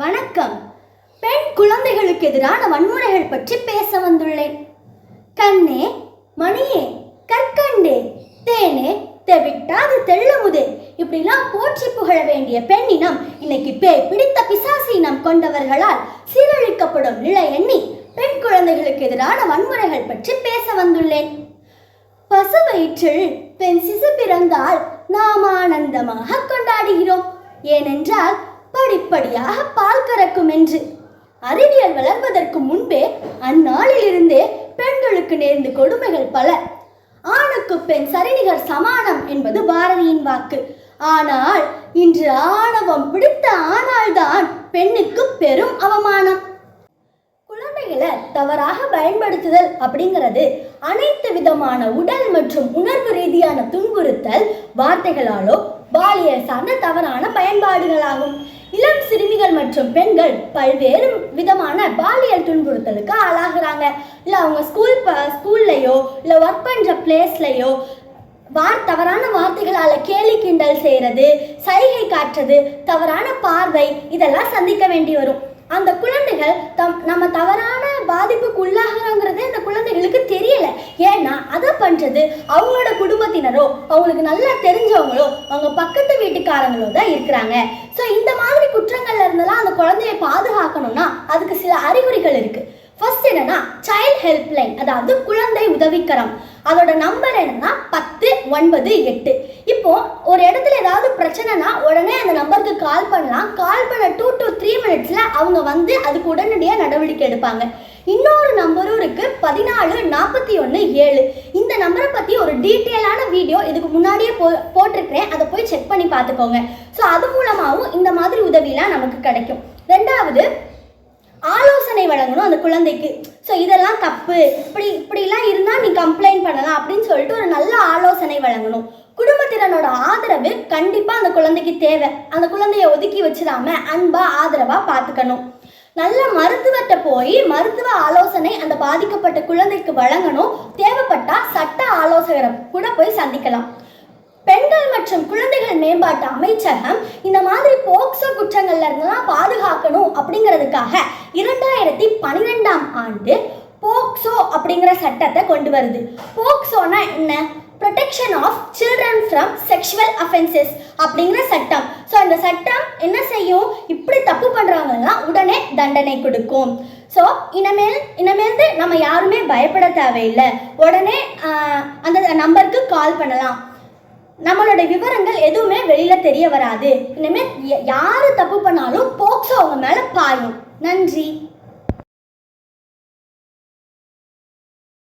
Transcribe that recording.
வணக்கம். பெண் குழந்தைகளுக்கு எதிரான வன்முறைகள் பற்றி பேச வந்துள்ளேன். கண்ணே மணியே கற்கண்டே தேனே தெவிட்டாது தெள்ளமுதே. இப்படிலாம் போற்றி புகழ வேண்டிய பெண்ணினம் இன்னைக்கு பேய் பிடித்த பிசாசினம் கொண்டவர்களால் சீரழிக்கப்படும் நிலை எண்ணி பெண் குழந்தைகளுக்கு எதிரான வன்முறைகள் பற்றி பேச வந்துள்ளேன். பசு வயிற்றில் பெண் சிசு பிறந்தால் நாம் ஆனந்தமாக கொண்டாடுகிறோம். ஏனென்றால் என்று. அறிவியல் வளர்வதற்கு முன்பே அந்நாளிலிருந்தே பெண்களுக்கு நேர்ந்த கொடுமைகள் பல. ஆணுக்கு பெண் சரிநிகர் சமானம் என்பது பாரதியின் வாக்கு. ஆனால் இன்று ஆணவம் பிடித்த ஆனால்தான் பெண்ணுக்கு பெரும் அவமானம். குழந்தைகளை தவறாக பயன்படுத்துதல் அப்படிங்கிறது அனைத்து விதமான உடல் மற்றும் உணர்வு ரீதியான துன்புறுத்தல் வார்த்தைகளாலோ பாலியல் சார்ந்த தவறான பயன்பாடுகளாகும். இளம் சிறுமிகள் மற்றும் பெண்கள் பல்வேறு விதமான பாலியல் துன்புறுத்தலுக்கு ஆளாகிறாங்க. இல்லை அவங்க ஸ்கூல் ப ஸ்கூல்லையோ இல்லை ஒர்க் பண்ணுற பிளேஸ்லையோ வார் தவறான வார்த்தைகளால் கேலி கிண்டல் செய்கிறது சைகை காட்டுறது தவறான பார்வை இதெல்லாம் சந்திக்க வேண்டி வரும். அந்த குழந்தைகள் தம் நம்ம தவறான பாதிப்புக்கு உள்ளாகிறோங்கிற அந்த குழந்தைகளுக்கு தெரியல ஏன்னா பண்ணுறது அவங்களோட குடும்பத்தினரோ அவங்களுக்கு நல்லா தெரிஞ்சவங்களோ அவங்க பக்கத்து வீட்டுக்காரங்களோ தான் இருக்கிறாங்க. ஸோ இந்த மாதிரி குற்றங்கள்ல இருந்தெல்லாம் அந்த குழந்தைய பாதுகாக்கணும்னா அதுக்கு சில அறிகுறிகள் இருக்கு. ஃபர்ஸ்ட் என்னன்னா சைல்ட் ஹெல்ப்லைன் அதாவது குழந்தை உதவிக்கரம். அதோட நம்பர் என்னன்னா பத்து ஒன்பது எட்டு. இப்போ ஒரு இடத்துல ஏதாவது பிரச்சனைனா உடனே அந்த நம்பருக்கு கால் பண்ணலாம். கால் பண்ண டூ டு த்ரீ மினிட்ஸ்ல அவங்க வந்து அதுக்கு உடனடியாக நடவடிக்கை எடுப்பாங்க. இன்னொரு நம்பர் பதினாலு நாற்பத்தி ஒன்று ஏழு. இந்த நம்பரை பற்றி ஒரு டீட்டெயிலான வீடியோ இதுக்கு முன்னாடியே போ போட்டிருக்கிறேன். அதை போய் செக் பண்ணி பார்த்துக்கோங்க. ஸோ அது மூலமாகவும் இந்த மாதிரி உதவிலாம் நமக்கு கிடைக்கும். ரெண்டாவது ஆலோசனை வழங்கணும் அந்த குழந்தைக்கு. ஸோ இதெல்லாம் தப்பு. இப்படி இப்படிலாம் இருந்தால் நீ கம்ப்ளைண்ட் பண்ணலாம் அப்படின்னு சொல்லிட்டு ஒரு நல்ல ஆலோசனை வழங்கணும். குடும்பத்தினரோட ஆதரவு கண்டிப்பாக அந்த குழந்தைக்கு தேவை. அந்த குழந்தைய ஒதுக்கி வச்சிடாம அன்பா ஆதரவாக பார்த்துக்கணும். நல்ல மருத்துவர்கிட்ட போய் மருத்துவ ஆலோசனை அந்த பாதிக்கப்பட்ட குழந்தைக்கு வழங்கணும். தேவைப்பட்டா சட்ட ஆலோசகரை கூட போய் சந்திக்கலாம். பெண்கள் மற்றும் குழந்தைகள் மேம்பாட்டு அமைச்சகம் இந்த மாதிரி போக்சோ குற்றங்கள்ல இருந்தெல்லாம் பாதுகாக்கணும் அப்படிங்கிறதுக்காக இரண்டாயிரத்தி பன்னிரெண்டாம் ஆண்டு போக்சோ அப்படிங்கிற சட்டத்தை கொண்டு வருது. போக்சோனா என்ன? Protection of children from sexual offences அப்படிங்கிற சட்டம். ஸோ அந்த சட்டம் என்ன செய்யும்? இப்படி தப்பு பண்ணுறவங்கலாம் உடனே தண்டனை கொடுக்கும். ஸோ இனிமேல் இனிமேல்ந்து நம்ம யாருமே பயப்பட தேவையில்லை. உடனே அந்த நம்பருக்கு கால் பண்ணலாம். நம்மளோட விவரங்கள் எதுவுமே வெளியில் தெரிய வராது. இனிமேல் ய- தப்பு பண்ணாலும் போக்சோ அவங்க மேலே பாயும். நன்றி.